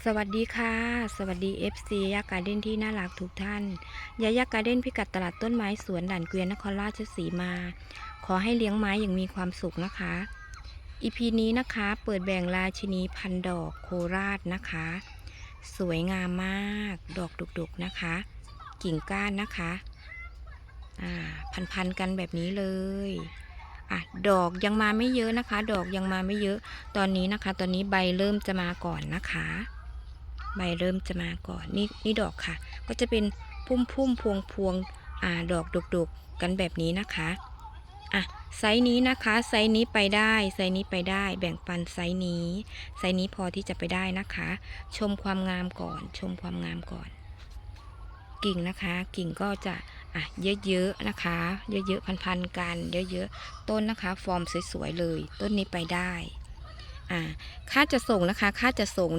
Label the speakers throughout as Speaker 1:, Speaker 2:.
Speaker 1: สวัสดีค่ะ สวัสดี FC ยาการ์เด้นที่น่ารักทุกท่านยายาการ์เด้นพิกัดตลาดต้นไม้สวนด่านเกวียนนครราชสีมา ขอให้เลี้ยงไม้อย่างมีความสุขนะคะ อีพีนี้นะคะเปิดแบ่งราชินีพันดอกโคราชนะคะ สวยงามมาก ดอกดุกๆนะคะ กิ่งก้านนะคะอ่าพันๆกันแบบนี้เลยอะดอกยังมาไม่เยอะนะคะ ดอกยังมาไม่เยอะตอนนี้นะคะ ตอนนี้ใบเริ่มจะมาก่อนนะคะ ใบเริ่มจะมาก่อนนี่นี่ดอกค่ะ ก็จะเป็นพุ่มพุ่มพวงพวงอ่าดอกดกๆกันแบบนี้นะคะอะไซส์นี้นะคะไซส์นี้ไปได้ไซส์นี้ไปได้แบ่งปันไซส์นี้ไซส์นี้พอที่จะไปได้นะคะ ชมความงามก่อน ชมความงามก่อน กิ่งนะคะ กิ่งก็จะอะเยอะๆนะคะ เยอะๆพันๆกัน เยอะๆต้นนะคะ ฟอร์มสวยๆเลย ต้นนี้ไปได้ อ่าค่าจะส่งนะคะ ค่าจะส่ง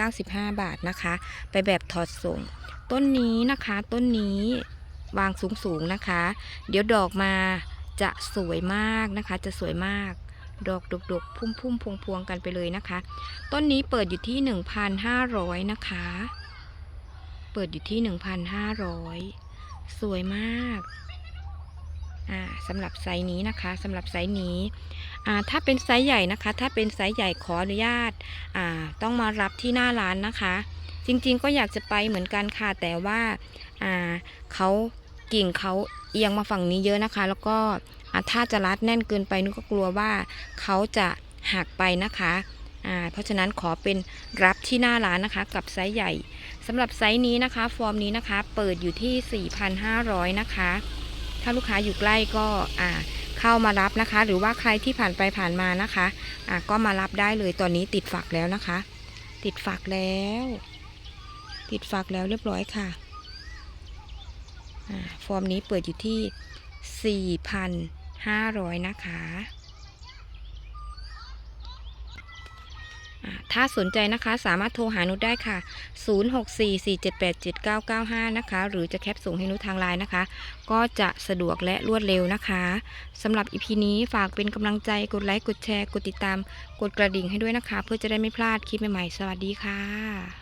Speaker 1: 195 บาทนะคะ ไปแบบถอดส่ง ต้นนี้นะคะ ต้นนี้วางสูงๆนะคะ เดี๋ยวดอกมาจะสวยมากนะคะ จะสวยมาก ดอกดกๆ พุ่มๆพวงๆกันไปเลยนะคะ ต้นนี้เปิดอยู่ที่ 1,500 นะคะ เปิดอยู่ที่ 1,500 สวยมาก สำหรับไซส์นี้นะคะสำหรับไซส์นี้ถ้าเป็นไซส์ใหญ่นะคะ ถ้าเป็นไซส์ใหญ่ขออนุญาตาต้องมารับที่หน้าร้านนะคะ จริงๆก็อยากจะไปเหมือนกันค่ะแต่ว่าาเขากิ่งเขาเอียงมาฝั่งนี้เยอะนะคะ แล้วก็ถ้าจะรัดแน่นเกินไปนุกก็กลัวว่าเขาจะหักไปนะคะเพราะฉะนั้นขอเป็นรับที่หน้าร้านนะคะกับไซส์ใหญ่สำหรับไซส์นี้นะคะ ฟอร์มนี้นะคะ เปิดอยู่ที่ 4,500 นะคะ ถ้าลูกค้าอยู่ใกล้ก็อ่าเข้ามารับนะคะ หรือว่าใครที่ผ่านไปผ่านมานะคะอ่าก็มารับได้เลยตอนนี้ติดฝักแล้วนะคะ ติดฝักแล้ว ติดฝักแล้วเรียบร้อยค่ะอ่าฟอร์มนี้เปิดอยู่ที่ 4,500 นะคะอ่า ถ้าสนใจนะคะสามารถโทรหานุได้ค่ะ 0644787995 นะคะ หรือจะแคปส่งให้นุทางไลน์นะคะ ก็จะสะดวกและรวดเร็วนะคะสำหรับอีพีนี้ฝากเป็นกำลังใจกดไลค์ กดแชร์ กดติดตาม กดกระดิ่งให้ด้วยนะคะ เพื่อจะได้ไม่พลาดคลิปใหม่ๆ สวัสดีค่ะ